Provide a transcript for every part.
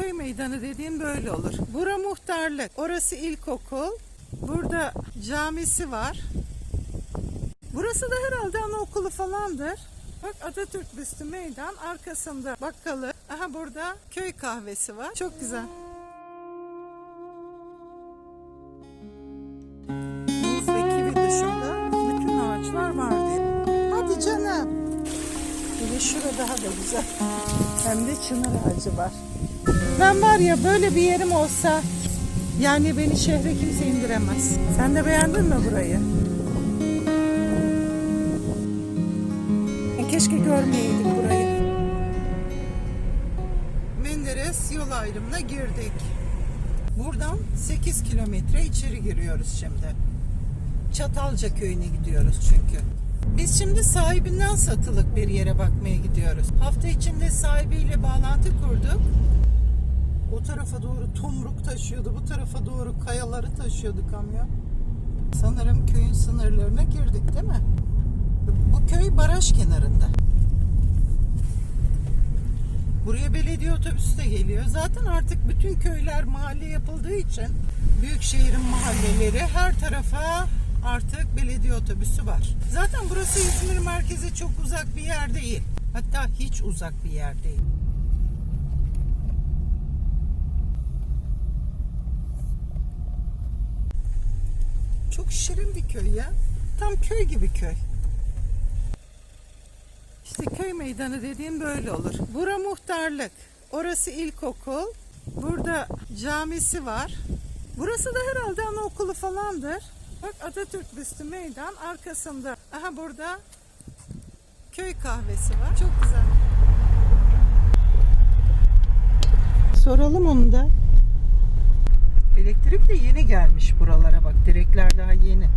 köy meydanı dediğim böyle olur. Bura muhtarlık. Orası ilkokul. Burada camisi var. Burası da herhalde anaokulu falandır. Bak Atatürk büstü meydan arkasında bakkalı. Aha burada köy kahvesi var. Çok güzel. Muz ve kivi dışında bütün ağaçlar var diye. Hadi canım. Bir de şurada daha da güzel. Hem de çınar ağacı var. Ben var ya böyle bir yerim olsa yani beni şehre kimse indiremez. Sen de beğendin mi burayı? Keşke görmeyeydik burayı. Menderes yol ayrımına girdik. Buradan 8 kilometre içeri giriyoruz şimdi. Çatalca köyüne gidiyoruz çünkü. Biz şimdi sahibinden satılık bir yere bakmaya gidiyoruz. Hafta içinde sahibiyle bağlantı kurduk. Tarafa doğru tomruk taşıyordu, bu tarafa doğru kayaları taşıyordu kamyon. Sanırım köyün sınırlarına girdik değil mi? Bu köy baraj kenarında. Buraya belediye otobüsü de geliyor. Zaten artık bütün köyler mahalle yapıldığı için büyük şehrin mahalleleri her tarafa artık belediye otobüsü var. Zaten burası İzmir merkeze çok uzak bir yer değil. Hatta hiç uzak bir yer değil. Çok şirin bir köy ya. Tam köy gibi köy. İşte köy meydanı dediğim böyle olur. Bura muhtarlık. Orası ilkokul. Burada camisi var. Burası da herhalde anaokulu falandır. Bak Atatürk büstü meydan arkasında. Aha burada köy kahvesi var. Çok güzel. Soralım onu da. Elektrik de yeni gelmiş buralara bak. Direkler daha yeni.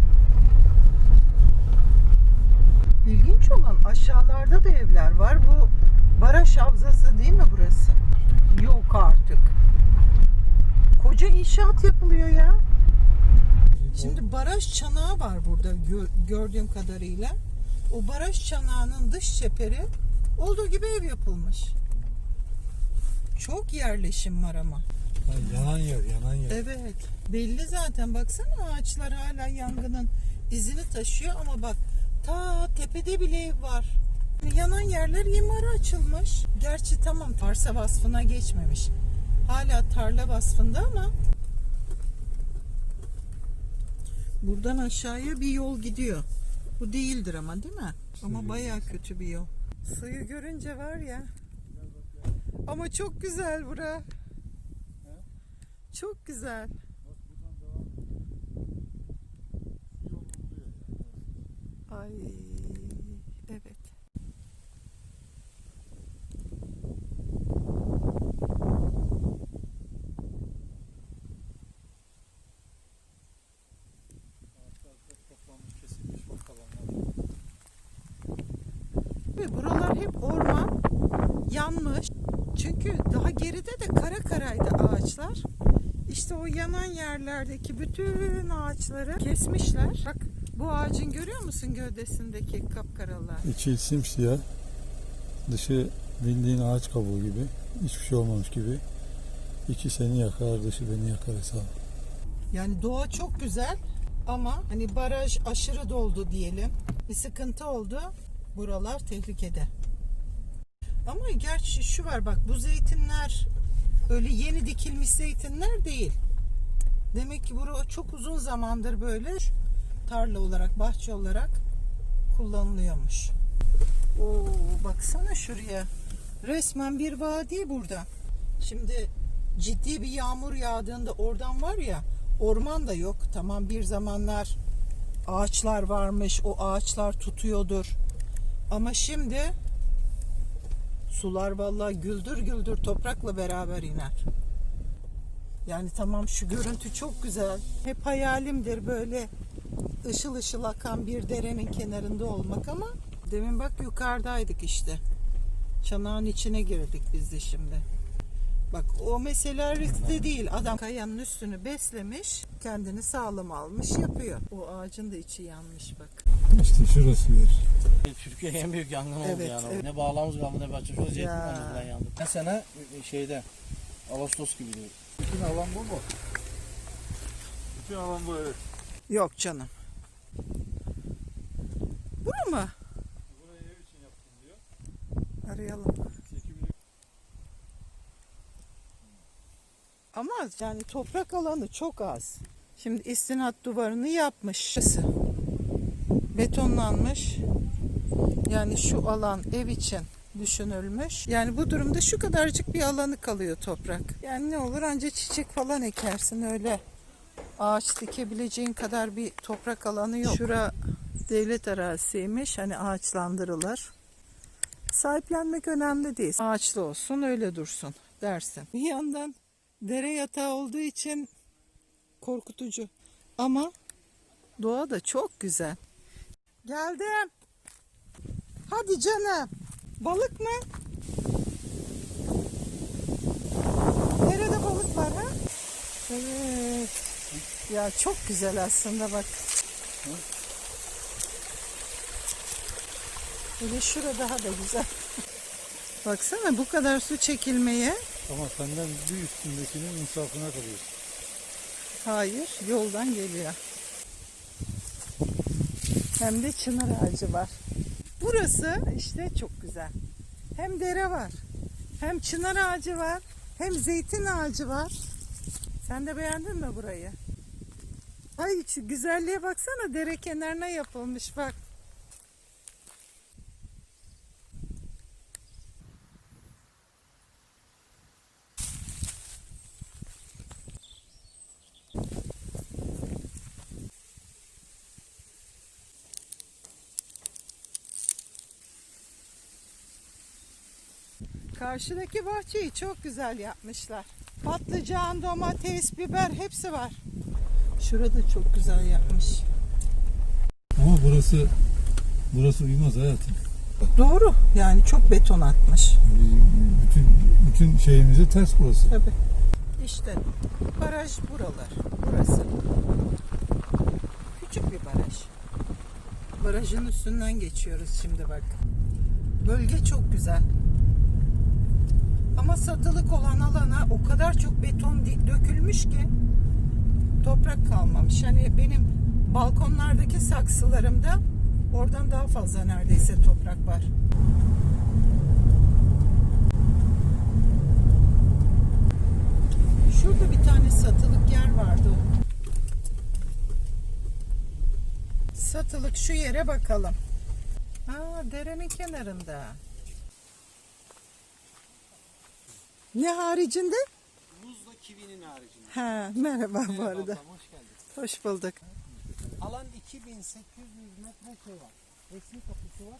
İlginç olan aşağılarda da evler var. Bu baraj havzası değil mi burası? Yok artık. Koca inşaat yapılıyor ya. Şimdi baraj çanağı var burada gö- gördüğüm kadarıyla. O baraj çanağının dış çeperi olduğu gibi ev yapılmış. Çok yerleşim var ama. Ha, yanan yer, yanan yer. Evet. Belli zaten. Baksana ağaçlar hala yangının izini taşıyor ama bak ta tepede bile ev var. Yanan yerler imara açılmış. Gerçi tamam arsa vasfına geçmemiş. Hala tarla vasfında ama buradan aşağıya bir yol gidiyor. Bu değildir ama değil mi? Ama baya kötü bir yol. Suyu görünce var ya. Ama çok güzel bura. Çok güzel. Ay evet. Ve buralar hep orman yanmış. Çünkü daha geride de kara karaydı ağaçlar. İşte o yanan yerlerdeki bütün ağaçları kesmişler. Bak bu ağacın görüyor musun gövdesindeki kapkaralar? İçi simsiyah. Dışı bildiğin ağaç kabuğu gibi. Hiçbir şey olmamış gibi. İçi seni yakar, dışı beni yakar hesabı. Yani doğa çok güzel ama hani baraj aşırı doldu diyelim. Bir sıkıntı oldu. Buralar tehlikede. Ama gerçi şu var bak bu zeytinler öyle yeni dikilmiş zeytinler değil. Demek ki bura çok uzun zamandır böyle tarla olarak, bahçe olarak kullanılıyormuş. Oo, baksana şuraya. Resmen bir vadi burada. Şimdi ciddi bir yağmur yağdığında oradan var ya orman da yok. Tamam bir zamanlar ağaçlar varmış. O ağaçlar tutuyordur. Ama şimdi sular vallahi güldür güldür toprakla beraber iner. Yani tamam şu görüntü çok güzel. Hep hayalimdir böyle ışıl ışıl akan bir derenin kenarında olmak ama demin bak yukarıdaydık işte. Çanağın içine girdik biz de şimdi. Bak o mesela riskli değil. Adam kayanın üstünü beslemiş, kendini sağlam almış yapıyor. O ağacın da içi yanmış bak. İşte şurası yer. Türkiye'nin en büyük yangını oldu Evet, yani. evet. Ne bağlamız kaldı ne bahçe. Şu zeytin Ya. ağacından yandı. Ben sene şeyde Ağustos gibi diyor. Bütün alan bu mu? Bütün alan bu evet. Yok canım. Bunu mu? Burayı ev için yaptım diyor. Arayalım. Ama yani toprak alanı çok az. Şimdi istinat duvarını yapmış. Betonlanmış. Yani şu alan ev için düşünülmüş. Yani bu durumda şu kadarcık bir alanı kalıyor toprak. Yani ne olur anca çiçek falan ekersin öyle. Ağaç dikebileceğin kadar bir toprak alanı yok. Şura devlet arazisiymiş. Hani ağaçlandırılır. Sahiplenmek önemli değil. Ağaçlı olsun öyle dursun dersin. Bir yandan dere yatağı olduğu için korkutucu. Ama doğa da çok güzel. Geldim. Hadi canım. Balık mı? Nerede balık var ha? Evet. Ya çok güzel aslında bak. Hele şurada daha da güzel. Baksana bu kadar su çekilmeye ama senden bir üstündekinin insafına kalıyorsun. Hayır, yoldan geliyor. Hem de çınar ağacı var. Burası işte çok güzel. Hem dere var, hem çınar ağacı var, hem zeytin ağacı var. Sen de beğendin mi burayı? Ay şu güzelliğe baksana dere kenarına yapılmış bak. Karşıdaki bahçeyi çok güzel yapmışlar. Patlıcan, domates, biber hepsi var. Şurada çok güzel yapmış. Ama burası burası uymaz hayatım. Doğru. Yani çok beton atmış. Bütün bütün şeyimize ters burası. Tabii. İşte baraj buralar. Burası. Küçük bir baraj. Barajın üstünden geçiyoruz şimdi bak. Bölge çok güzel. Ama satılık olan alana o kadar çok beton dökülmüş ki toprak kalmamış. Hani benim balkonlardaki saksılarımda oradan daha fazla neredeyse toprak var. Şurada bir tane satılık yer vardı. Satılık şu yere bakalım. Aa, derenin kenarında. Ne haricinde? Muzla kivinin haricinde. Ha, merhaba bu arada. Ablam, hoş geldin. Hoş bulduk. Alan 2800 metre şey var. Resmi kapısı var.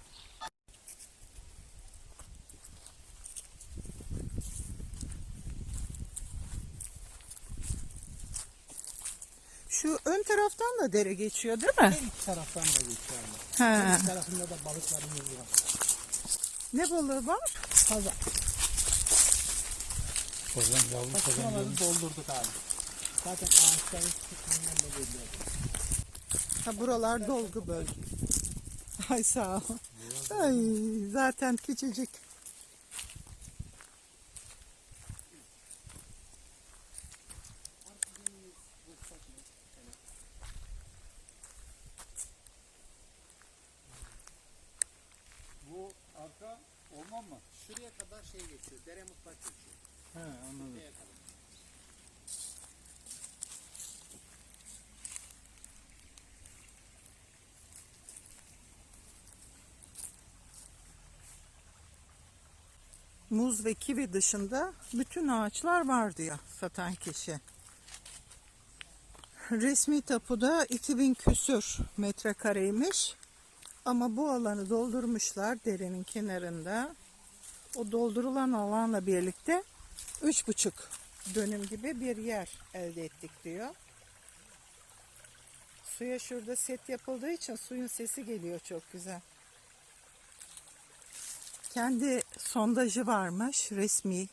Şu ön taraftan da dere geçiyor değil mi? Her iki taraftan da geçiyor. abi. Her iki tarafında da balıklarımız var. Ne balığı var? Fazla. Kazan yavru kazan Şuraları gelmiş. doldurduk abi. Zaten ağaçların sıkıntından da geliyor. Ha buralar dolgu bölge. Ay sağ ol. Ay zaten küçücük. Bu arka orman mı? Şuraya kadar şey geçiyor. Dere mutlak geçiyor. Muz ve kivi dışında bütün ağaçlar var diyor satan kişi. Resmi tapuda 2000 küsür metrekareymiş. Ama bu alanı doldurmuşlar derenin kenarında. O doldurulan alanla birlikte 3,5 dönüm gibi bir yer elde ettik diyor. Suya şurada set yapıldığı için suyun sesi geliyor çok güzel. Kendi sondajı varmış resmi.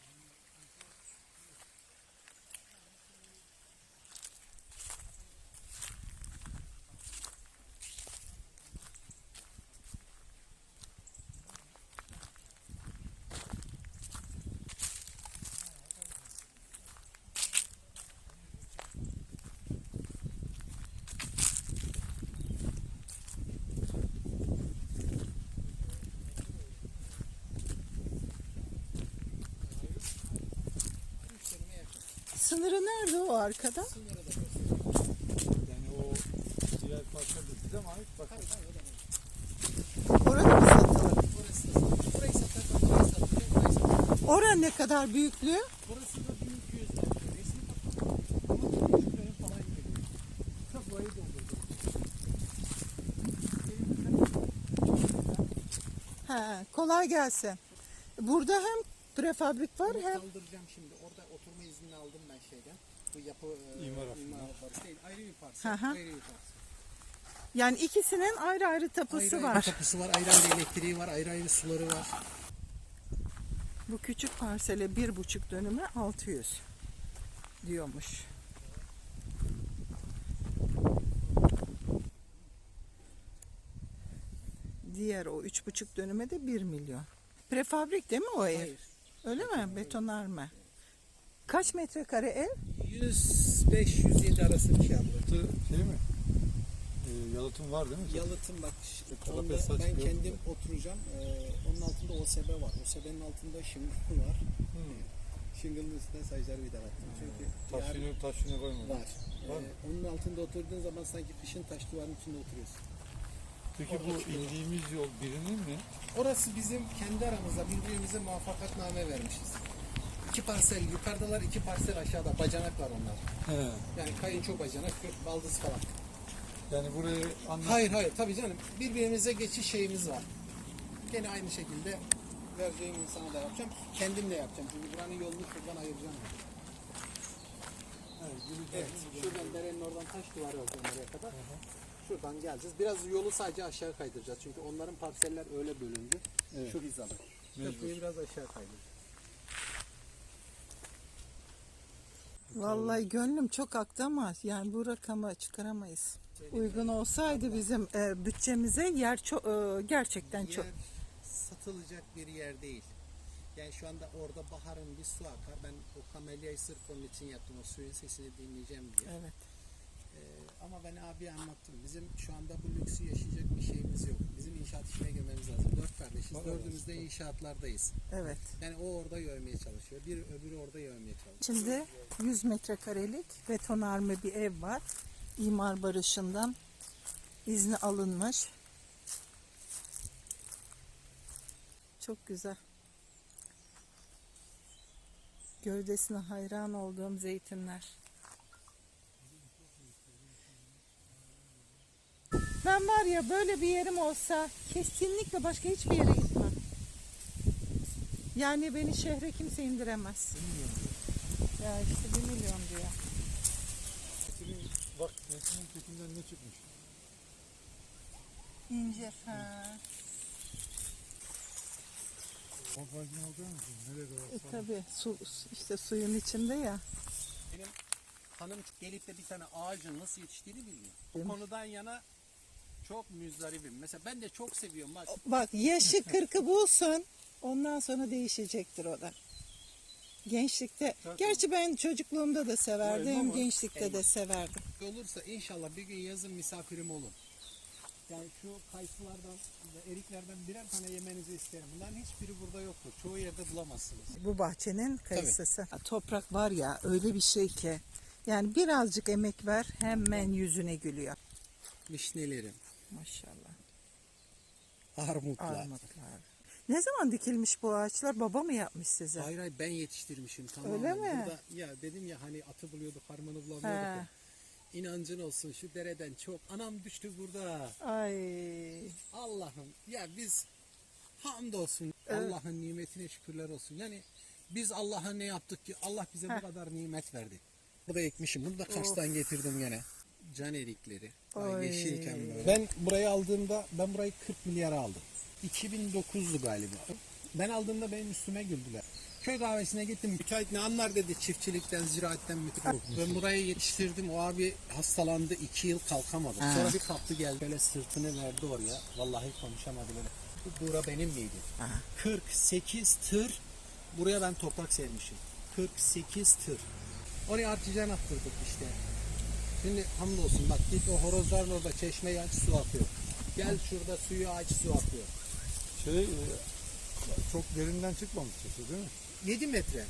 Sınırı nerede o arkada? Yani o diğer parça da bize mi ait? Bak. Hayır, hayır, o da benim. Orada mı satılır? Burası da satılır. Burayı satarsan burayı satacağım, burayı satacağım. Ora ne kadar büyüklüğü? Burası da 1200 metre. Resmi kapalı. Ama 3 dönüm falan geliyor. Tabii burayı doldurdum. He, kolay gelsin. Burada hem prefabrik var hem kaldıracağım şimdi. Orada oturma iznini aldım ben şeyden. Bu yapı e, İmar değil. Ayrı bir parsel. Ayrı bir parsel. yani ikisinin ayrı ayrı tapusu ayrı var. ayrı kapısı var. Ayrı ayrı elektriği var. Ayrı ayrı suları var. Bu küçük parsele bir buçuk dönüme 600 diyormuş. Diğer o üç buçuk dönüme de 1 milyon. Prefabrik değil mi o ev? Hayır. Öyle mi? Betonarme. Kaç metrekare ev? 105-107 arası bir şey abla. Yalıtı şey mi? Ee, yalıtım var değil mi? Yalıtım bak onda ben kendim oturacağım. Ee, onun altında OSB var. OSB'nin altında şıngıl var. Hmm. Şıngılın üstüne sayıları bir dağıttım. Çünkü Taş yarın yünü, taş yünü koymadım. var. Var Ee, onun altında oturduğun zaman sanki kışın taş duvarın içinde oturuyorsun. Peki bu indiğimiz yol birinin mi? Orası bizim kendi aramızda birbirimize muvaffakatname vermişiz. İki parsel yukarıdalar, iki parsel aşağıda. Bacanak var onlar. He. Yani kayınço bacanak, baldız falan. Yani burayı anlat. Hayır hayır tabii canım. Birbirimize geçiş şeyimiz var. Gene aynı şekilde vereceğim insana da yapacağım. Kendim de yapacağım. Çünkü buranın yolunu şuradan ayıracağım. Evet, şuradan derenin oradan taş duvarı olacak oraya kadar. Şuradan geleceğiz. Biraz yolu sadece aşağı kaydıracağız. Çünkü onların parseller öyle bölündü. Evet. Şu hizada. Köprüyü biraz aşağı kaydıracağız. Vallahi gönlüm çok aktı ama yani bu rakamı çıkaramayız. Uygun olsaydı bizim e, bütçemize yer çok gerçekten çok. Yer satılacak bir yer değil. Yani şu anda orada baharın bir su akar. Ben o kamelyayı sırf onun için yaptım. O suyun sesini dinleyeceğim diye. Evet. Ee, ama ben abi anlattım. Bizim şu anda bu lüksü yaşayacak bir şeyimiz yok. Bizim inşaat işine girmemiz lazım. Dört kardeşiz. Dördümüz de inşaatlardayız. Evet. Yani o orada yövmeye çalışıyor. Bir öbürü orada yövmeye çalışıyor. İçinde 100 metrekarelik betonarme bir ev var. İmar barışından izni alınmış. Çok güzel. Gövdesine hayran olduğum zeytinler. Ben var ya böyle bir yerim olsa kesinlikle başka hiçbir yere gitmem. Yani beni şehre kimse indiremez. Ya işte bir milyon diyor. Bak zeytinin kökünden ne çıkmış? İncir ha. Kompanyonu alacak mısın? Nerede E var? tabi su işte suyun içinde ya. Benim hanım gelip de bir tane ağacın nasıl yetiştiğini bilmiyor. Bu konudan yana çok müzdaribim. Mesela ben de çok seviyorum. Bak Bak yaşı kırkı bulsun ondan sonra değişecektir o da. Gençlikte, gerçi ben çocukluğumda da severdim, elma gençlikte de Elma. severdim. olursa inşallah bir gün yazın misafirim olun. Yani şu kayısılardan eriklerden birer tane yemenizi isterim. Bunların hiçbiri burada yoktur. Çoğu yerde bulamazsınız. Bu bahçenin kayısısı. Toprak var ya öyle bir şey ki. Yani birazcık emek ver hemen yüzüne gülüyor. Vişnelerim, Maşallah. armutlar. Armutlar. Ne zaman dikilmiş bu ağaçlar? Baba mı yapmış size? Hayır hayır ben yetiştirmişim tamamen. Öyle mi? Burada, ya dedim ya hani atı buluyorduk, harmanı bulamıyorduk. Ya. İnancın olsun şu dereden çok. Anam düştü burada. Ay. Allah'ım ya biz hamdolsun Evet. Allah'ın nimetine şükürler olsun. Yani biz Allah'a ne yaptık ki Allah bize Heh. bu kadar nimet verdi. Burada ekmişim. Bunu da Kars'tan getirdim gene. Can erikleri. Ay. Yeşilken böyle. Ben burayı aldığımda ben burayı 40 milyara aldım. 2009'du galiba. Ben aldığımda benim üstüme güldüler. Köy kahvesine gittim. Müteahhit ne anlar dedi çiftçilikten, ziraatten müteahhit. Ben burayı yetiştirdim. O abi hastalandı. iki yıl kalkamadı. Ha. Sonra bir kaptı geldi. Böyle sırtını verdi oraya. Vallahi konuşamadı böyle. Bu bura benim miydi? Ha. 48 tır. Buraya ben toprak sermişim. 48 tır. Oraya artican attırdık işte. Şimdi hamdolsun bak git o horozların orada çeşmeyi aç su akıyor. Gel şurada suyu aç su akıyor. Şey, e, çok derinden çıkmamış sesi değil mi? 7 metre.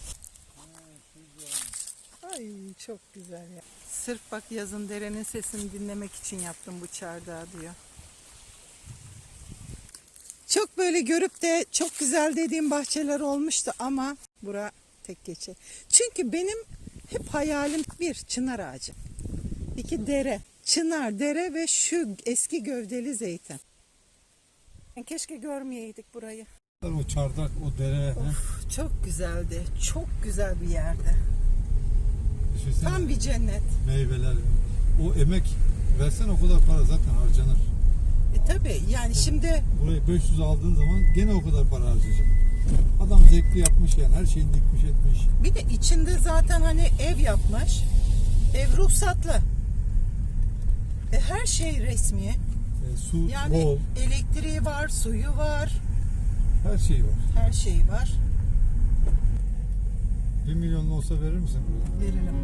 Ay çok güzel ya. Sırf bak yazın derenin sesini dinlemek için yaptım bu çardağı diyor. Çok böyle görüp de çok güzel dediğim bahçeler olmuştu ama bura tek geçe. Çünkü benim hep hayalim bir çınar ağacı. İki dere. Çınar, dere ve şu eski gövdeli zeytin. Keşke görmeyeydik burayı. O çardak, o dere. he. Of, çok güzeldi. Çok güzel bir yerde. Düşünsene, Tam bir cennet. meyveler. O emek versen o kadar para zaten harcanır. E tabi yani şimdi Burayı 500 aldığın zaman gene o kadar para harcayacak. Adam zevkli yapmış yani her şeyini dikmiş etmiş. bir de içinde zaten hani ev yapmış. Ev ruhsatlı. E, her şey resmi. E, su Yani bol, elektriği var, suyu var, her şey var. her şey var. 1 milyon olsa verir misin? Veririm.